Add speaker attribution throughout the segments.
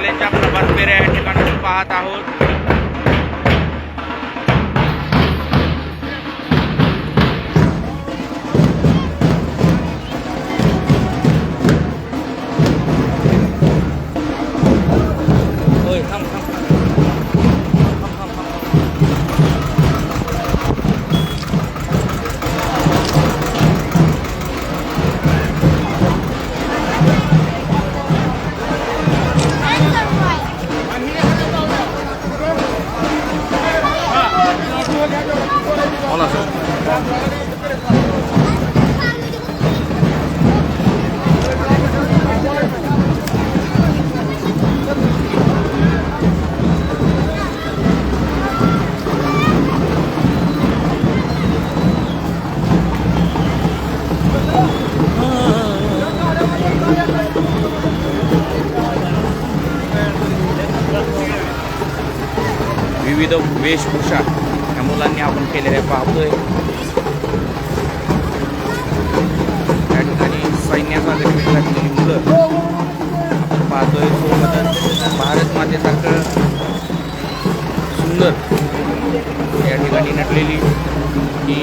Speaker 1: प्रशालेच्या प्रभात फेऱ्या या ठिकाणी पाहत आहोत. वेशभूषा या मुलांनी आपण केलेल्या पाहतोय. या ठिकाणी सैन्याचा वेशभूषा घातलेली मुलं आपण पाहतोय. सोबतच भारत मातेसारखं सुंदर या ठिकाणी नटलेली ही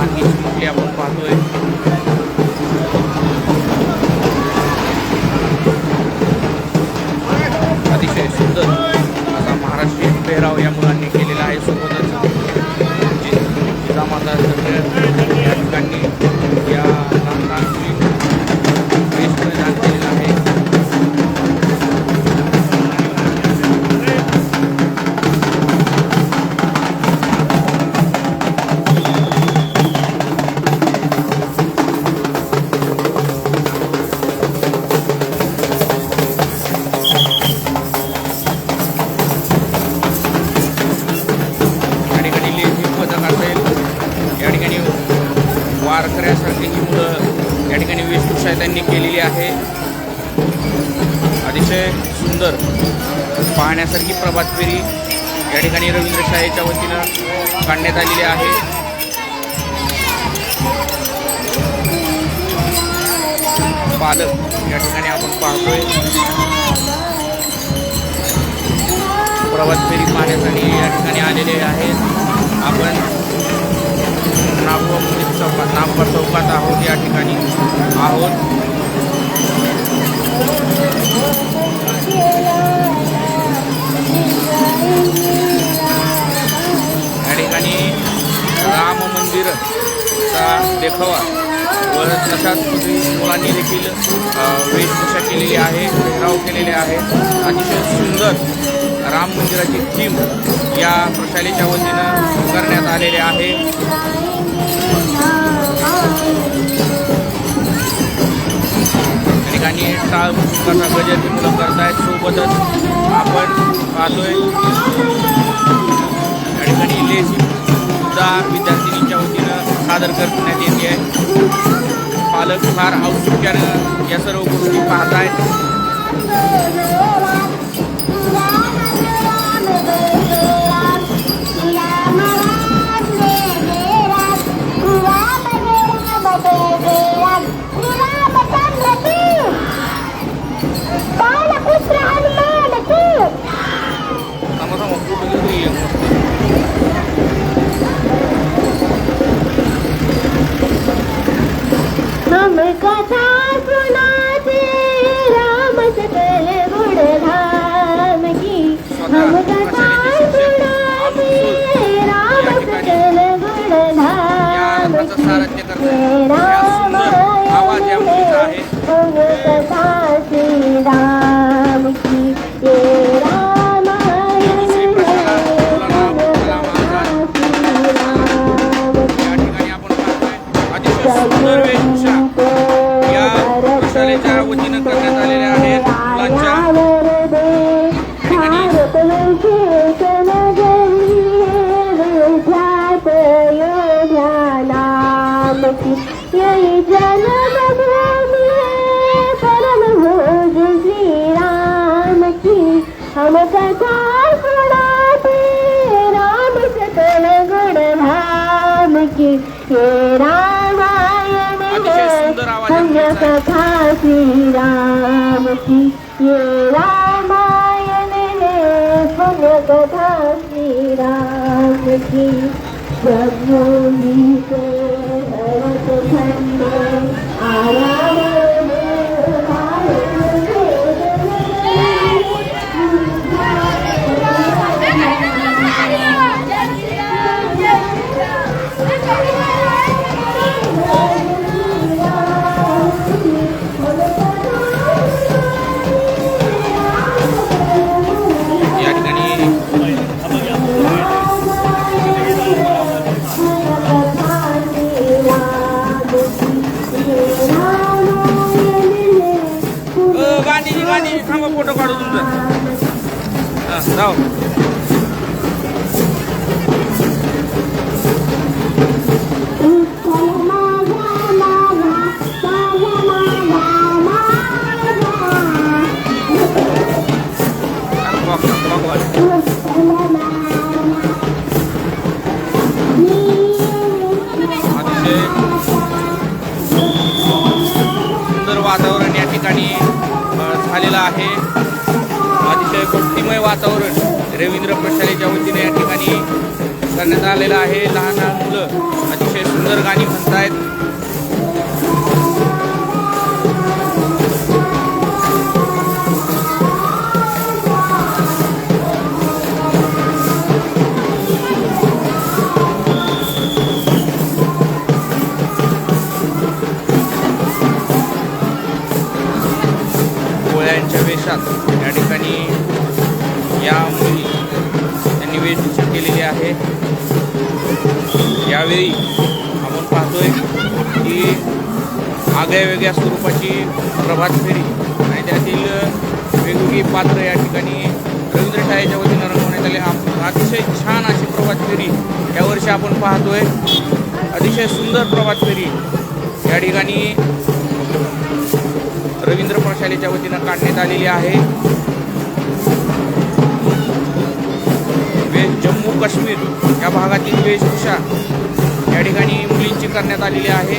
Speaker 1: आणि आपण पाहतोय. अतिशय असा महाराष्ट्रीयन पेहराव या मुलांनी केलेला आहे. सोबतच या ठिकाणी रवींद्र शाळेच्या वतीनं काढण्यात आलेले आहे. पालक या ठिकाणी आपण पाहतोय. प्रवास फेरी पाहण्यासाठी या ठिकाणी आलेले आहेत. आपण नागपूर मंदिर चौकात चौकात आहोत या ठिकाणी. आहोत. देखावा. व तशाच मुलांनी देखील वेशभूषा केलेली आहे पेहराव केलेले आहे. अतिशय सुंदर राम मंदिराची थीम या प्रशालेच्या वतीनं करण्यात आलेले आहे. या ठिकाणी टाळ मुसुकाचा गजर ही मुलं करतायत. सोबतच आपण पाहतोय या ठिकाणी लेझी सुद्धा विद्यार्थी सादर करण्यात येते आहे. पालक फार औत्सुक्यानं या सर्व गोष्टी पाहतायत.
Speaker 2: बालपुत्र
Speaker 1: सारथ्य करतायत
Speaker 2: हे
Speaker 1: या सुंदर आवाज या मुलीचा आहे
Speaker 2: धाम की ये रामायण
Speaker 1: अतिशय सुंदर आवाज आहे
Speaker 2: कथा श्रीराम की ये रामायण है पुण्य कथा श्रीराम की जगमोही से भरत खंडे आराम
Speaker 1: फोटो काढू जाऊ सुंदर वातावरण या ठिकाणी झालेलं आहे. अतिशय भक्तिमय वातावरण रवींद्र प्रशालेच्या वतीने या ठिकाणी करण्यात आलेलं आहे. लहान लहान मुलं अतिशय सुंदर गाणी म्हणतायत. आहेत वेशात या या मुली त्यांनी वेशभूषा केलेली आहे. यावेळी आपण पाहतोय की आगळ्या वेगळ्या स्वरूपाची प्रभात फेरी आणि त्यातील वेगवेगळी पात्र या ठिकाणी रवींद्र शाळेच्या वतीनं रंगवण्यात आले. अतिशय छान अशी प्रभात फेरी यावर्षी आपण पाहतोय. अतिशय सुंदर प्रभात फेरी या ठिकाणी रवींद्र प्रशालेच्या वतीनं काढण्यात आलेली आहे. जम्मू काश्मीर या भागातील वेशभूषा या ठिकाणी मुलींची करण्यात आलेली आहे.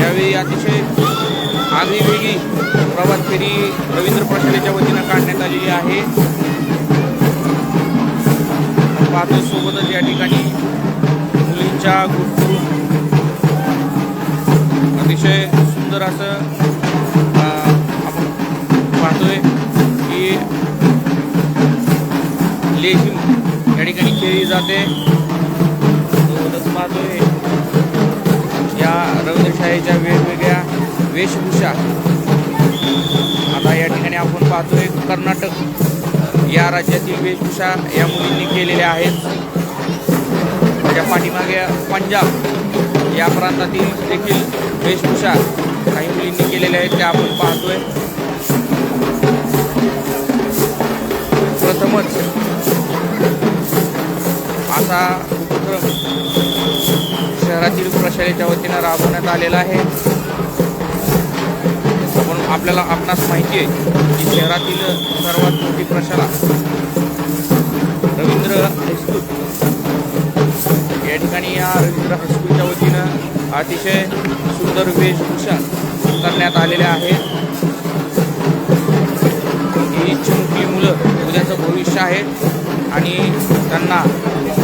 Speaker 1: यावेळी अतिशय आगळीवेगळी प्रभात फेरी रवींद्र प्रशालेच्या वतीनं काढण्यात आलेली आहे. पाहतो सोबतच या ठिकाणी मुलींच्या ग्रुप अतिशय सुंदर असं आपण पाहतोय की लेझिम या ठिकाणी केली जाते. पाहतोय या रवींद्रशाहीच्या वेगवेगळ्या वेशभूषा. आता या ठिकाणी आपण पाहतोय कर्नाटक या राज्यातील वेशभूषा या मुलींनी केलेल्या आहेत. त्याच्या पाठीमागे पंजाब. या प्रांतातील देखील वेशभूषा काही मुलींनी केलेल्या आहेत त्या आपण पाहतोय. प्रथमच असा उपक्रम शहरातील प्रशालेच्या वतीनं राबवण्यात आलेला आहे. म्हणून आपल्याला आपणास माहिती आहे की शहरातील सर्वात मोठी प्रशाला रवींद्र हायस्कूल. या ठिकाणी या रवींद्र हायस्कूलच्या वतीने अतिशय सुंदर वेशभूषा करण्यात आलेल्या आहेत ही चिमुकली मुलं उद्याचं भविष्य आहे आणि त्यांना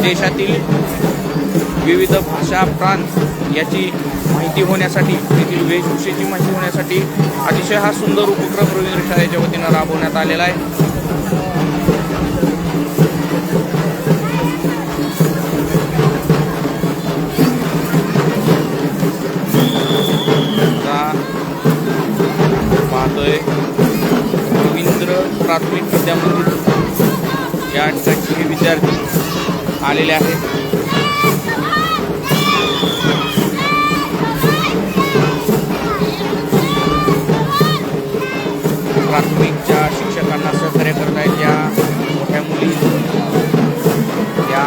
Speaker 1: देशातील विविध भाषा प्रांत याची माहिती होण्यासाठी तेथील वेशभूषेची माहिती होण्यासाठी अतिशय हा सुंदर उपक्रम रवींद्र शाळेच्या वतीनं राबवण्यात आलेला आहे. आलेले आहेत. प्राथमिकच्या शिक्षकांना सहकार्य करत आहेत या मोठ्या मुली. या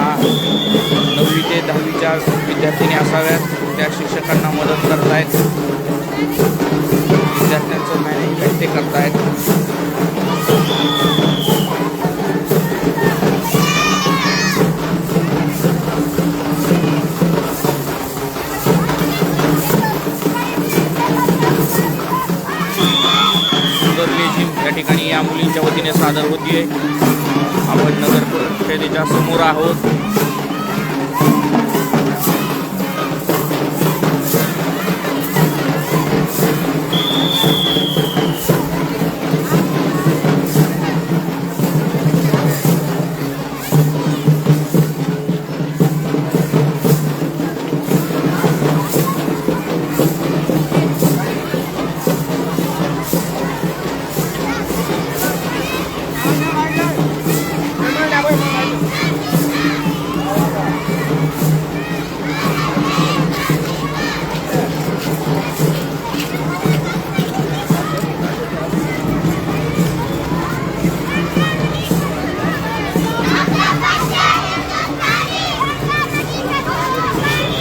Speaker 1: नववी ते दहावीच्या विद्यार्थिनी असाव्यात. त्या शिक्षकांना मदत करत आहेत विद्यार्थ्यांचं या मुलींच्या वतीने सादर होती आहे आपण नगर परिषदेच्या समोर आहोत.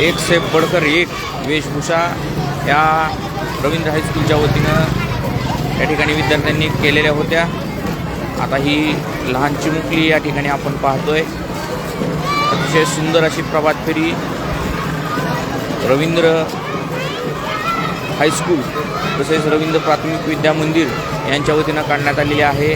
Speaker 1: एक से बडकर एक वेशभूषा या रवींद्र हायस्कूलच्या वतीनं या ठिकाणी विद्यार्थ्यांनी केलेल्या होत्या. आता ही लहान चिमुकली या ठिकाणी आपण पाहतोय. अतिशय सुंदर अशी प्रभात फेरी रवींद्र हायस्कूल तसेच रवींद्र प्राथमिक विद्या मंदिर यांच्या वतीनं काढण्यात आलेली आहे.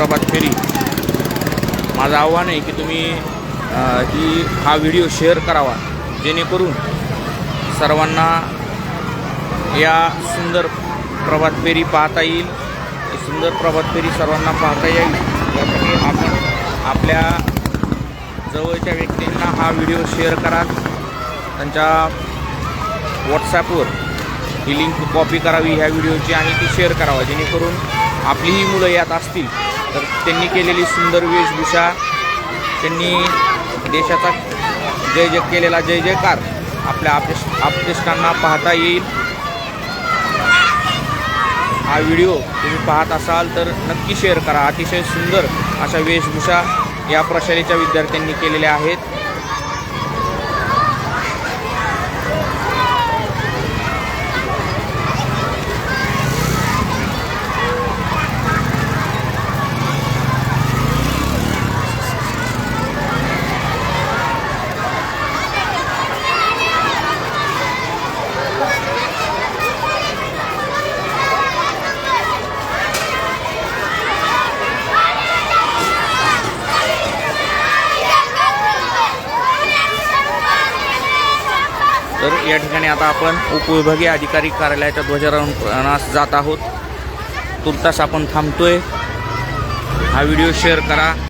Speaker 1: औरंगाबाद प्रभात फेरी. माझं आव्हान आहे की तुम्ही ही हा व्हिडिओ शेअर करावा. जेणेकरून सर्वांना या सुंदर प्रभात फेरी पाहता येईल. सुंदर प्रभात फेरी सर्वांना पाहता येईल. यासाठी आपण आपल्या जवळच्या व्यक्तींना हा व्हिडिओ शेअर करा. त्यांच्या व्हॉट्सॲपवर ही लिंक कॉपी करावी ह्या व्हिडिओची आणि ती शेअर करावा. जेणेकरून आपलीही मुलं यात असतील. तर त्यांनी केलेली सुंदर वेशभूषा त्यांनी देशाचा जय जय केलेला जय जयकार आपल्या आपदेश आपदेष्टांना पाहता येईल. हा व्हिडिओ तुम्ही पाहत असाल तर नक्की शेअर करा. अतिशय सुंदर अशा वेशभूषा या प्रशालेच्या विद्यार्थ्यांनी केलेल्या आहेत तर या ठिकाणी आता आपण उपविभागीय अधिकारी कार्यालयाच्या ध्वजारोहणास जात आहोत. तुर्तास आपण थांबतोय. हा व्हिडिओ शेअर करा.